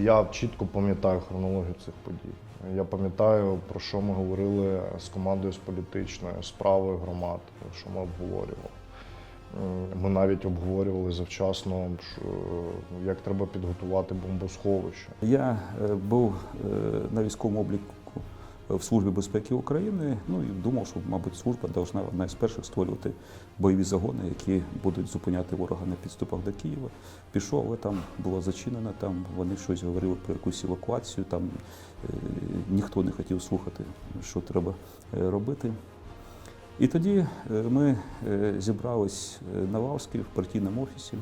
Я чітко пам'ятаю хронологію цих подій. Я пам'ятаю, про що ми говорили з командою з політичної, з правої громад, що ми обговорювали. Ми навіть обговорювали завчасно, що, як треба підготувати бомбосховище. Я е, був е, на військовому обліку в Службі безпеки України. Ну і думав, що, мабуть, служба повинна одна із перших створювати бойові загони, які будуть зупиняти ворога на підступах до Києва. Пішов, але там було зачинено, там вони щось говорили про якусь евакуацію. Там е, ніхто не хотів слухати, що треба е, робити. І тоді е, ми е, зібрались на Вавській в партійному офісі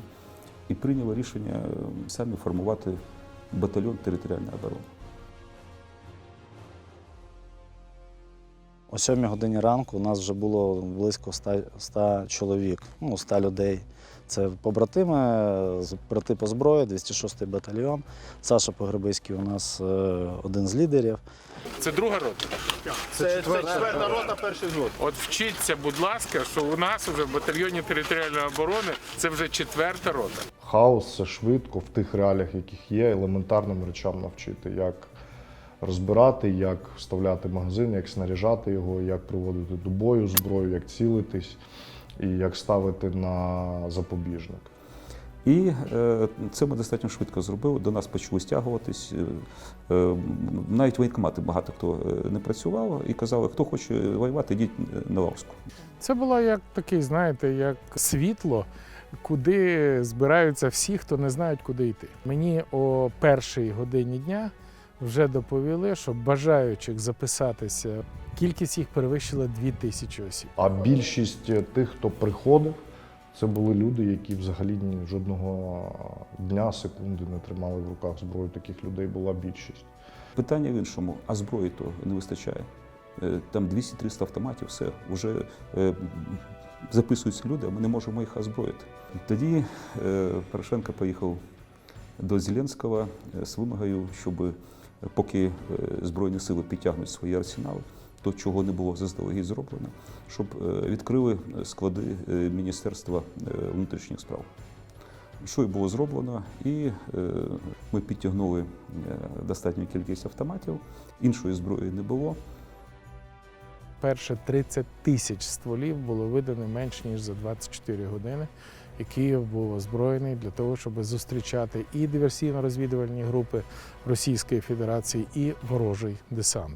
і прийняли рішення самі формувати батальйон територіальної оборони. О 7 годині ранку у нас вже було близько 100, 100 чоловік, ну, 100 людей. Це побратими, з- брати по зброї, 206-й батальйон. Саша Погребиський у нас е, один з лідерів. Це друга рота. Це четверта рота, перший взвод. От вчіться, будь ласка, що у нас вже в батальйоні територіальної оборони це вже четверта рота. Хаос це швидко в тих реаліях, яких є, елементарним речам навчити, як розбирати, як вставляти магазин, як снаряжати його, як приводити до бою зброю, як цілитись і як ставити на запобіжник. І е, це ми достатньо швидко зробили. До нас почали стягуватись. Е, е, навіть воєнкомати багато хто не працював і казали, хто хоче воювати, йдіть на Лавську. Це було як такий, знаєте, як світло, куди збираються всі, хто не знають, куди йти. Мені о першій годині дня вже доповіли, що бажаючих записатися, кількість їх перевищила 2 тисячі осіб. А більшість тих, хто приходив, це були люди, які взагалі ні жодного дня, секунди не тримали в руках зброю. Таких людей була більшість. Питання в іншому, а зброї то не вистачає. Е, Там 200-300 автоматів, все, вже е, записуються люди, а ми не можемо їх озброїти. Тоді е, Порошенко поїхав до Зеленського з вимогою, щоб поки е, Збройні сили підтягнуть свої арсенали, то чого не було заздалегідь зроблено, щоб е, відкрили склади е, Міністерства е, внутрішніх справ. Що і було зроблено, і ми підтягнули достатню кількість автоматів, іншої зброї не було. Перше 30 тисяч стволів було видано менш ніж за 24 години. І Київ був озброєний для того, щоб зустрічати і диверсійно-розвідувальні групи Російської Федерації, і ворожий десант.